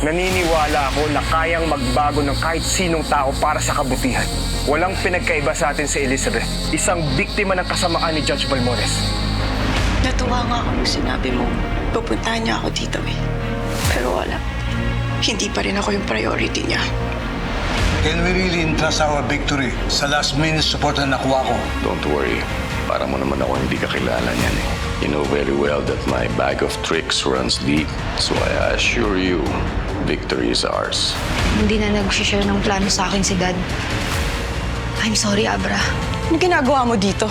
Naniniwala ako na kayang magbago ng kahit sinong tao para sa kabutihan. Walang pinagkaiba sa atin si Elizabeth. Isang biktima ng kasamaan ni Judge Balmores. Natuwa nga ako nung sinabi mo, pupuntahan niya ako dito eh. Pero wala. Hindi pa rin ako yung priority niya. Can we really entrust our victory sa last minute support na nakuha ko? Don't worry. Para mo naman ako hindi kakilala niyan eh. You know very well that my bag of tricks runs deep. So I assure you, victory is ours. Hindi na nag-share ng plano sa akin si Dad. I'm sorry, Abra. Ano ginagawa mo dito?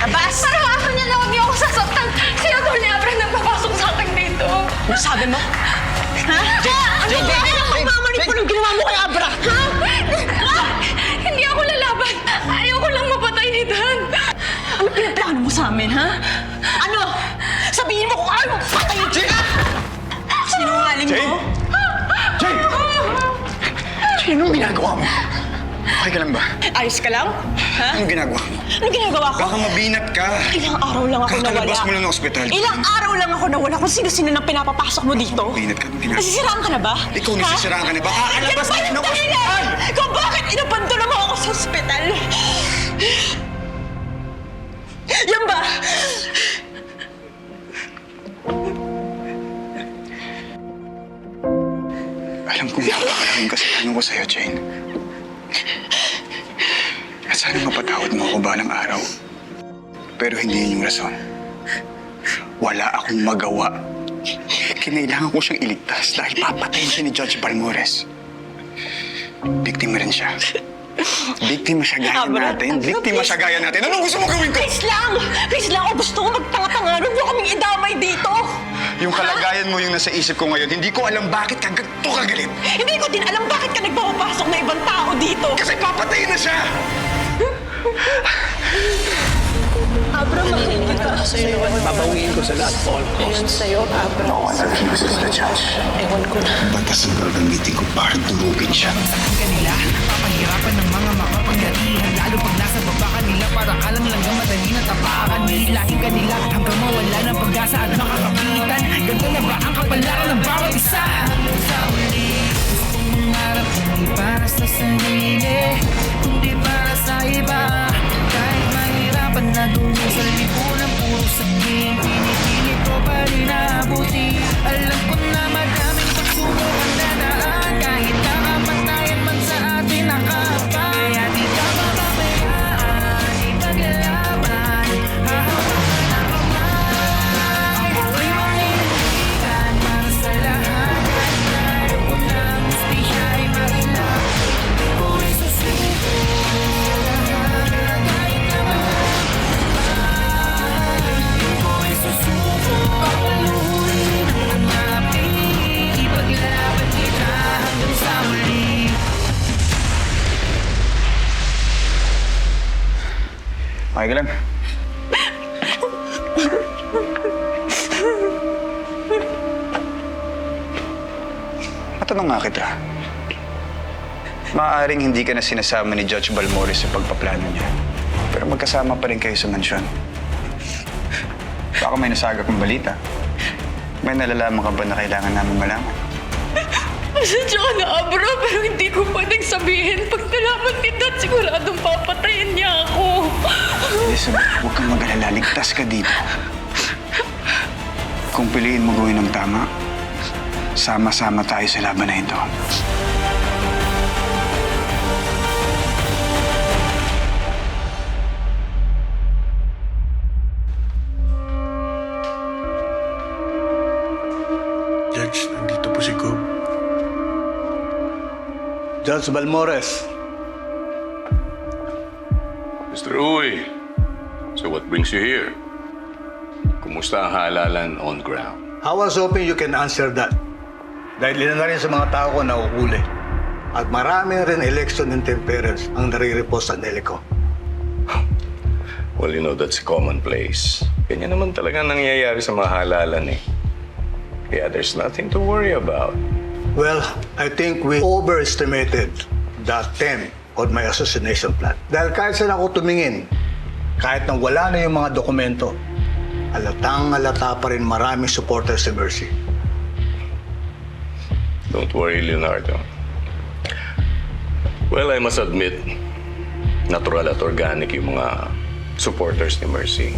Abas! Parang ako niya lang niyo ako sasaktan. Sino ni Abra na papasok sa akin dito? Ano sabi mo? Ha? Ano ba? Ano ang magmamanipul ang ginawa mo kay Abra? Ha? Hindi ako lalaban. Ayoko lang mapatay ni Dan. Ano pinaplano mo sa amin, ha? Ano? Sabihin mo kung ayaw mo patayin kita! Sinungaling mo? Jay! Jay, anong ginagawa mo? Okay ka lang ba? Ayos ka lang? Ha? Anong ginagawa mo? Ano ginagawa ko? Baka mabinat ka. Ilang araw lang ako nawala. Kakalabas mo lang ng ospital. Ilang araw lang ako nawala kung sino-sino nang pinapapasok mo dito. Mabinat ka. Anong ginagawa? Nasisiraan ka na ba? Ikaw nasisiraan ka na ba? Ka ba ng yung dahilan? Kung bakit inabanto mo ako sa ospital? Yan ba? Alam kong napakalaking kasalanan ko sa'yo, Jane. At sana mapatawad mo ako balang araw. Pero hindi yun yung rason. Wala akong magawa. Kinailangan ko siyang iligtas dahil papatayin siya ni Judge Balmores. Biktima rin siya. Biktima siya gaya Abra, natin. Abra, Biktima please. siya gaya natin. Anong gusto mo gawin ko? Please lang! Please lang! Kung gusto ko magtanga-tanga, huwag mo kaming idamay dito! Yung kalagayan mo yung nasa isip ko ngayon, hindi ko alam bakit ka ganito kagalit. Hindi ko din alam bakit ka nagpapapasok na ibang tao dito! Kasi papatayin na siya! Babawiin ko sa lahat, all costs. No one refuses the judge. Ewan ko na. Batas ang gagamitin ko para durugin siya. kanila Papahirapan ng mga makapangyarihan Lalo pag nasa baba kanila Para alam lang na madali na tapakan Hilahin kanila hanggang mawala ng pag-asa at makakapitan Ganto na ba ang kapalaran ng bawat isa? Sa uli, gusto Hindi para sa sarili Hindi para sa iba sabihin Pinipilit ko pa rin naabuti Alam ko na madaming Okay ka lang? Matanong nga kita. Maaaring hindi ka na sinasama ni Judge Balmores sa pagpaplano niya. Pero magkasama pa rin kayo sa mansyon. Baka may nasagap ng balita. May nalalaman ka ba na kailangan namin malaman? Sadya ka na, Abra, pero hindi ko pwedeng sabihin. Pag nalaman ni Dad, siguradong papatayin niya ako. Elizabeth, huwag kang mag-alala. Ligtas ka dito. Kung piliin mo gawin ng tama, sama-sama tayo sa laban na ito. Judge Balmores, Mr. Uy, so what brings you here? Kumusta ang halalan on ground? I was hoping you can answer that. Dahil ilan na rin sa mga tao ko na uhuli. At marami rin election interference ang nare-report sa Nelico. Well, you know, that's commonplace. Ganyan naman talaga nangyayari sa mga halalan eh. Kaya there's nothing to worry about. Well, I think we overestimated the attempt on my assassination plan. Dahil kahit saan ako tumingin, kahit nang wala na yung mga dokumento, alatang alata pa rin maraming supporters si Mercy. Don't worry, Leonardo. Well, I must admit, natural at organic yung mga supporters ni Mercy.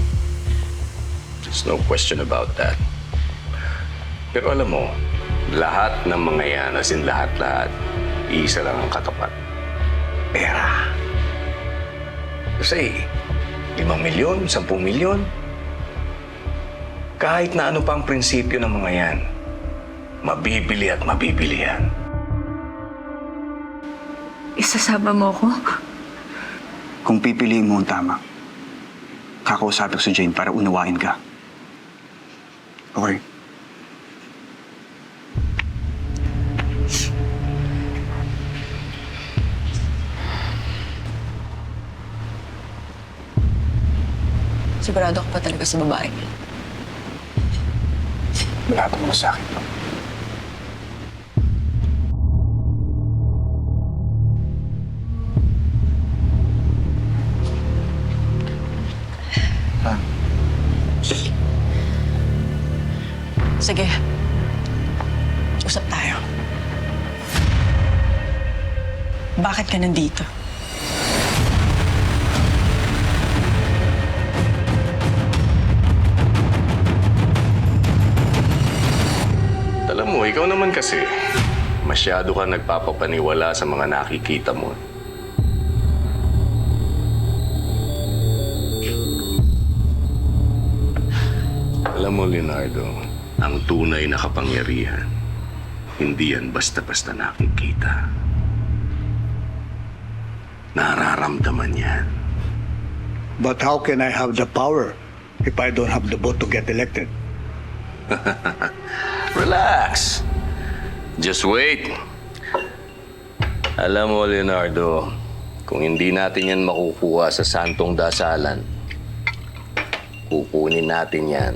There's no question about that. Pero alam mo, lahat ng mga yan, as in lahat-lahat, iisa lang ang katapat. Pera. Kasi, limang milyon, sampung milyon, kahit na ano pa ang prinsipyo ng mga yan, mabibili at mabibili yan. Isasama mo ko? Kung pipiliin mo ang tama, kakausapin ko si Jane para unawain ka. Okay? Sigurado ka pa talaga sa babae niya. Malapit mo sa akin. Sige. Usap tayo. Bakit ka nandito? Ikaw naman kasi, masyado ka nagpapapaniwala sa mga nakikita mo. Alam mo, Leonardo, ang tunay na kapangyarihan, hindi yan basta-basta nakikita. Nararamdaman yan. But how can I have the power if I don't have the vote to get elected? Relax. Just wait. Alam mo, Leonardo, kung hindi natin yan makukuha sa santong dasalan, kukunin natin yan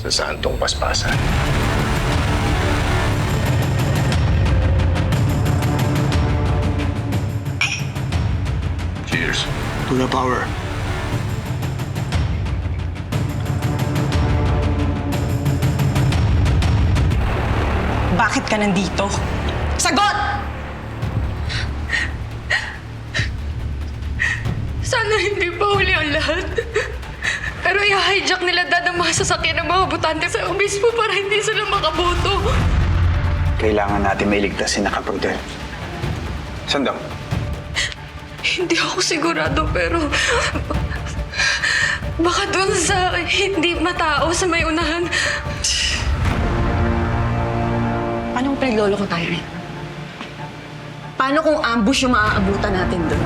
sa santong paspasan. Cheers. To the power. Bakit ka nandito? Sagot! Sana hindi pa huli ang lahat. Pero i-hijack nila dad ang mga sasakyan ng mga butante sa obispo para hindi sila makaboto. Kailangan natin mailigtas si Nakapagdel. Sandang. Hindi ako sigurado pero... Baka doon sa hindi matao sa may unahan. Kung pinaglolo ko tayo rin? Paano kung ambush yung maaabutan natin doon?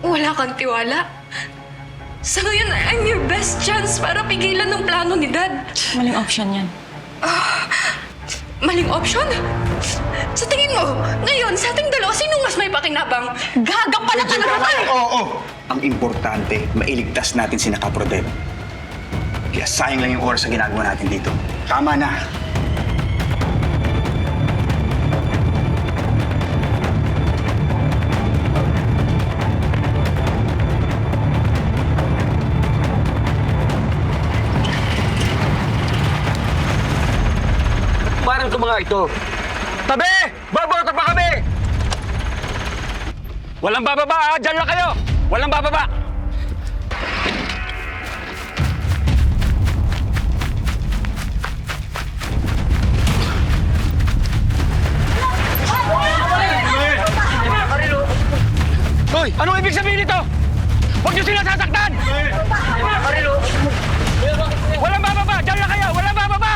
Wala kang tiwala. Sa ngayon, I'm your best chance para pigilan ng plano ni Dad. Maling option yan. Maling option? Sa tingin mo, ngayon, sa ating dalawa, sino mas may pakinabang? Gaga pala ka naman! Oo! Ang importante, mailigtas natin si Nakaprodel. Kaya sayang lang yung oras sa ginagawa natin dito. Tama na. Parang ito mga ito. Tabi! Baboto pa kami! Walang bababa ha! Diyan lang kayo! Walang bababa! Hoy! Anong ibig sabihin nito? Huwag niyo sila sasaktan! Walang bababa! Diyan lang kayo! Walang bababa!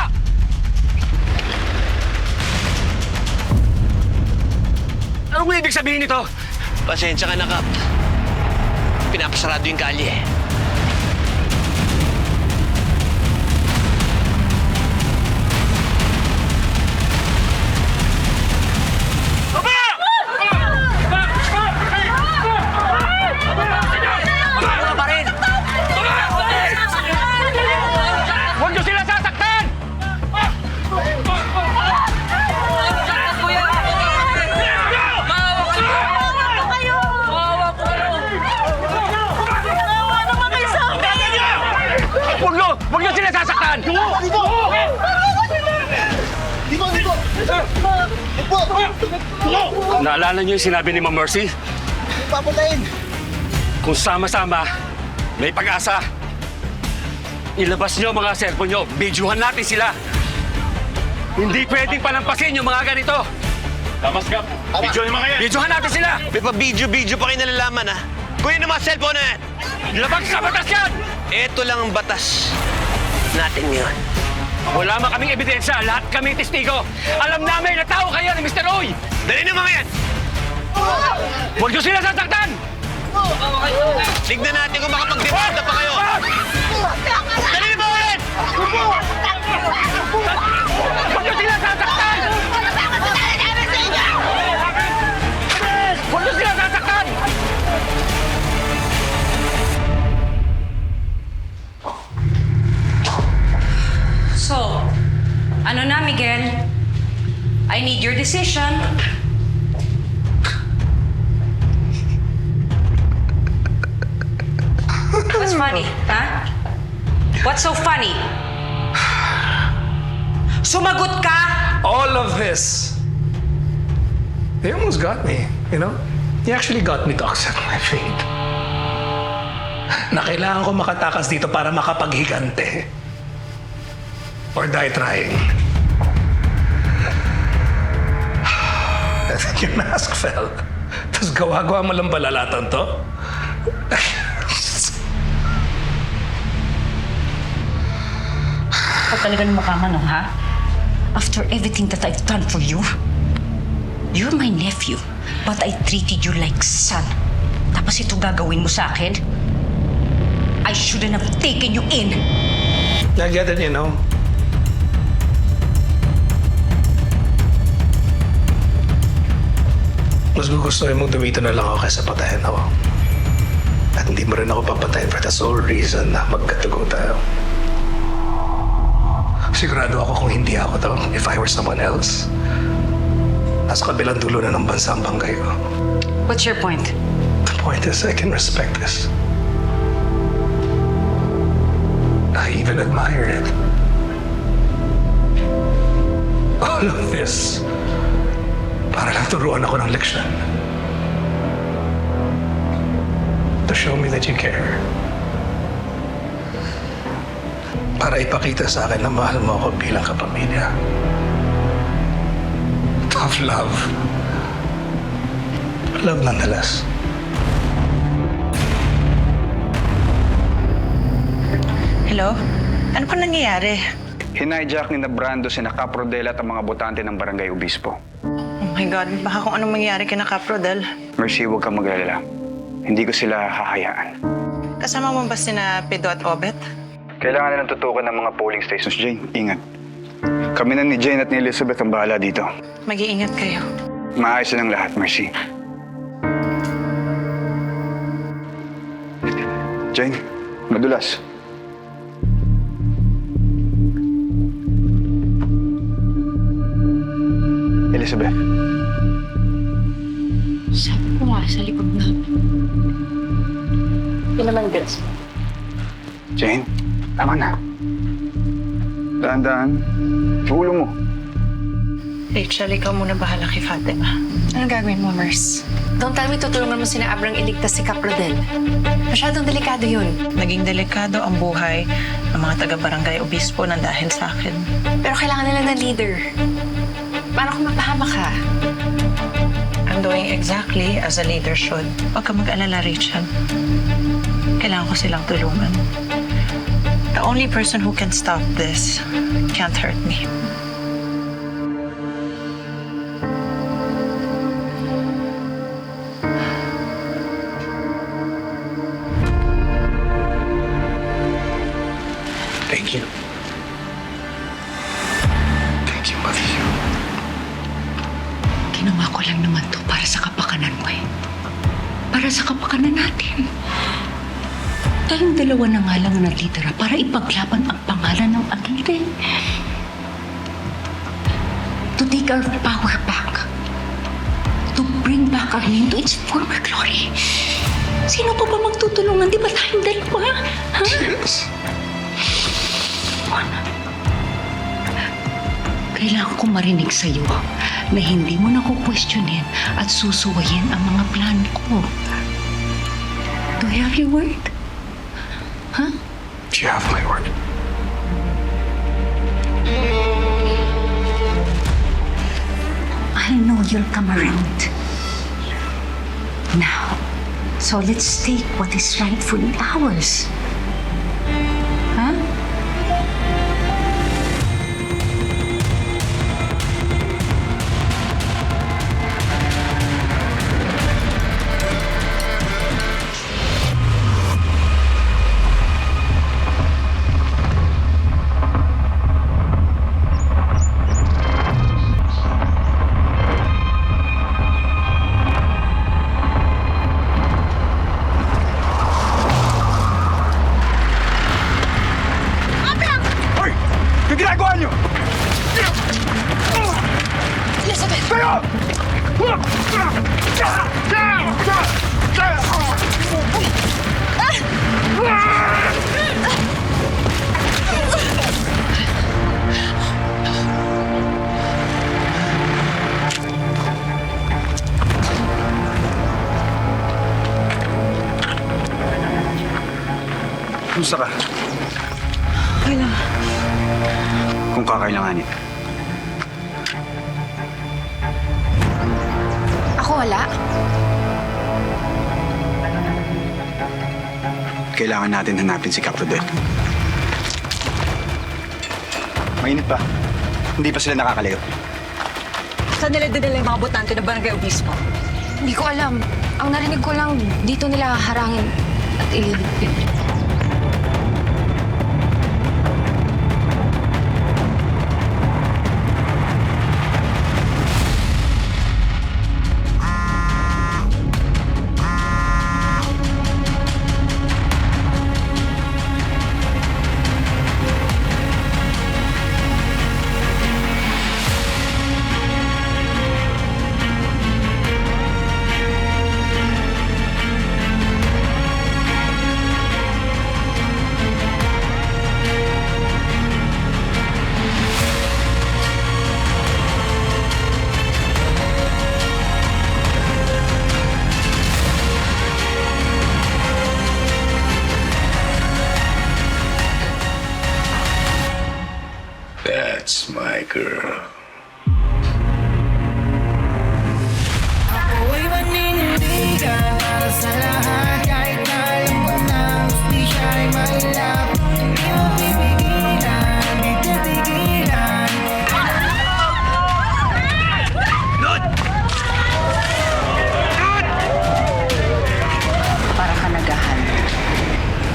Anong ibig sabihin nito? Pasensya ka na, Kap. Pinapasarado yung kalye. Naalala niyo yung sinabi ni Ma'am Mercy? Papatayin! Kung sama-sama, may pag-asa. Ilabas niyo mga cellphone niyo. Videohan natin sila. Hindi pwedeng palampasin yung mga ganito. Tamas ka. Video yung mga yan. Videohan natin sila. May pa video-video pa kayo nalalaman ha. Kuya ng mga cellphone na yan. Labag sa batas yan! Ito lang ang batas natin ngayon. Wala man kaming ebidensya. Lahat kami testigo. Alam namin na tao kayo ni Mr. Roy. Dali na mga yan! Huwag niyo sila sasaktan! Tignan natin kung makapag-demanda pa kayo. Dali na mga yan! Huwag niyo sila sasaktan! So, ano na, Miguel? I need your decision. What's funny, huh? What's so funny? Sumagot ka! all of this. They almost got me, you know? They actually got me to accept my fate. Na kailangan ko makatakas dito para makapaghigante. Or die trying. I think your mask fell. Tapos gawa-gawa mo lang balalatan to? Ikaw talaga ng mukha no, ha? After everything that I've done for you, you're my nephew, but I treated you like son. Tapos ito gagawin mo sa akin? I shouldn't have taken you in. I get it, you know? Mas gugustuhin mong dumito na lang ako kaysa patayin ako. At hindi mo rin ako papatayin for the sole reason na magkatugo tayo. Sigurado ako kung hindi ako to, if I were someone else. Nasa kabilang dulo na ng bansa ang banggay ko. What's your point? The point is, I can respect this. I even admire it. All of this, para lang turuan ako ng leksyon. To show me that you care. Para ipakita sa akin na mahal mo ako bilang kapamilya. Tough love. Love nonetheless. Hello? Ano pa nangyayari? Hinijack ni na Brando si Caprodel at ang mga botante ng Barangay Obispo. My God, baka kung anong mangyari kay Caprodel. Mercy, huwag kang magalala. Hindi ko sila hahayaan. Kasama mo ba sina Pedro at Obet? Kailangan nilang tutukan ng mga polling stations. Jane, ingat. Kami na ni Jane at ni Elizabeth ang bahala dito. Mag-iingat kayo. Maayos na ng lahat, Mercy. Jane, madulas. Jane, tama na. Daan-daan. Ulo mo. Rachel, ikaw muna bahala kay Fatima. Ano gagawin mo, Mers? Don't tell me tutulungan mo si Abrang iligtas si Caprodel. Masyadong delikado yun. Naging delikado ang buhay ng mga taga-barangay Obispo ng dahil sa akin. Pero kailangan nila ng leader. Paano kung mapahama ka? I'm doing exactly as a leader should. Huwag ka mag-alala, Rachel. Kailangan ko silang tulungan. The only person who can stop this can't hurt me. Thank you. Thank you, Mother. Ginawa ko lang naman to para sa kapakanan mo eh. Para sa kapakanan natin. Tayong dalawa na nga lang ang nagtitira para ipaglaban ang pangalan ng Aguirre. To take our power back. To bring back our name to its former glory. Sino pa ba magtutulungan? Di ba tayong dalawa? Ha? Yes. Kailangan ko marinig sa'yo na hindi mo na ko questionin at susuwayin ang mga plan ko. Do I have your word? Huh? You have my word. I know you'll come around. Now, so let's take what is rightfully ours. Kumusta ka? Wala. Kung kakailanganin. Ako wala. Kailangan natin hanapin si Caprodel. Mainit pa. Hindi pa sila nakakalayo. Saan nila dinala yung mga botante ng barangay obispo? Hindi ko alam. Ang narinig ko lang, dito nila harangin at ililigpit.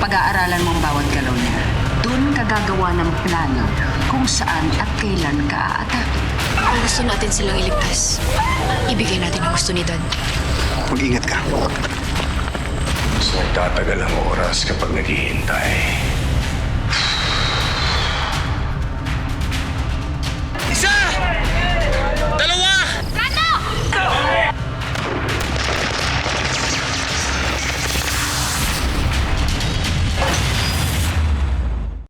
Pag-aaralan mo ang bawat galaw niya. Doon ka gagawa ng plano kung saan at kailan ka aatake. Kung gusto natin silang iligtas, ibigay natin ang gusto ni Dad. Mag-ingat ka. Mas nagtatagal ang oras kapag naghihintay.